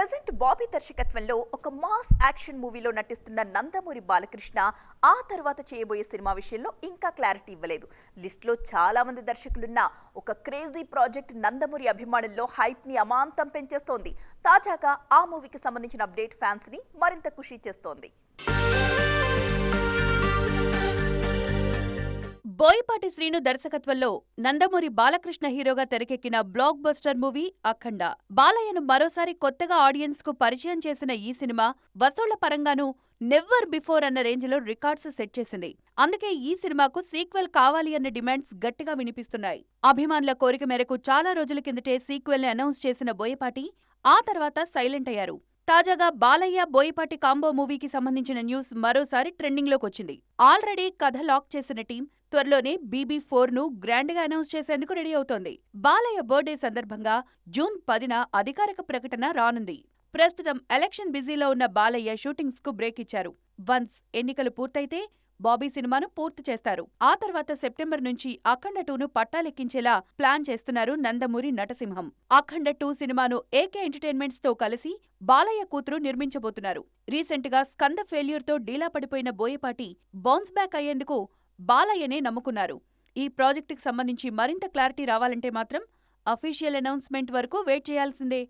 Present Bobby దర్శకత్వంలో ఒక mass action మూవీలో నటిస్తున్న నందమూరి బాలకృష్ణ ఆ తర్వాత చేయబోయే సినిమా విషయంలో ఇంకా క్లారిటీ ఇవ్వలేదు. లిస్ట్లో చాలా మంది దర్శకులున్న ఒక క్రేజీ ప్రాజెక్ట్ నందమూరి అభిమానుల్లో హైప్ని అమాంతం పెంచేస్తోంది. తాజాగా ఆ మూవీకి సంబంధించిన అప్డేట్ ఫ్యాన్స్ని మరింత ఖుషి చేస్తోంది. బోయపాటి శ్రీను దర్శకత్వంలో నందమూరి బాలకృష్ణ హీరోగా తెరకెక్కిన బ్లాక్ బస్టర్ మూవీ అఖండ. బాలయ్యను మరోసారి కొత్తగా ఆడియన్స్కు పరిచయం చేసిన ఈ సినిమా వసూళ్ళ పరంగానూ నెవ్వర్ బిఫోర్ అన్న రేంజ్లో రికార్డ్స్ సెట్ చేసింది. అందుకే ఈ సినిమాకు సీక్వెల్ కావాలి అన్న డిమాండ్స్ గట్టిగా వినిపిస్తున్నాయి. అభిమానుల కోరిక మేరకు చాలా రోజుల కిందటే సీక్వెల్ని అనౌన్స్ చేసిన బోయపాటి ఆ తర్వాత సైలెంట్ అయ్యారు. తాజాగా బాలయ్య బోయపాటి కాంబో మూవీకి సంబంధించిన న్యూస్ మరోసారి ట్రెండింగ్లోకి వచ్చింది. ఆల్రెడీ కథ లాక్ చేసిన టీం త్వరలోనే బీబీ ఫోర్ను గ్రాండ్గా అనౌన్స్ చేసేందుకు రెడీ అవుతోంది. బాలయ్య బర్త్డే సందర్భంగా జూన్ పదిన అధికారిక ప్రకటన రానుంది. ప్రస్తుతం ఎలక్షన్ బిజీలో ఉన్న బాలయ్య షూటింగ్స్కు బ్రేక్ ఇచ్చారు. వన్స్ ఎన్నికలు పూర్తయితే బాబీ సినిమాను పూర్తి చేస్తారు. ఆ తర్వాత సెప్టెంబర్ నుంచి అఖండ టూను పట్టాలెక్కించేలా ప్లాన్ చేస్తున్నారు నందమూరి నటసింహం. అఖండ టూ సినిమాను ఏకే ఎంటర్టైన్మెంట్స్తో కలిసి బాలయ్య కూతురు నిర్మించబోతున్నారు. రీసెంట్గా స్కంద ఫెయిల్యూర్తో డీలా పడిపోయిన బోయపాటి బౌన్స్ బ్యాక్ అయ్యేందుకు బాలయ్యనే నమ్ముకున్నారు. ఈ ప్రాజెక్టుకి సంబంధించి మరింత క్లారిటీ రావాలంటే మాత్రం అఫీషియల్ అనౌన్స్మెంట్ వరకు వెయిట్ చేయాల్సిందే.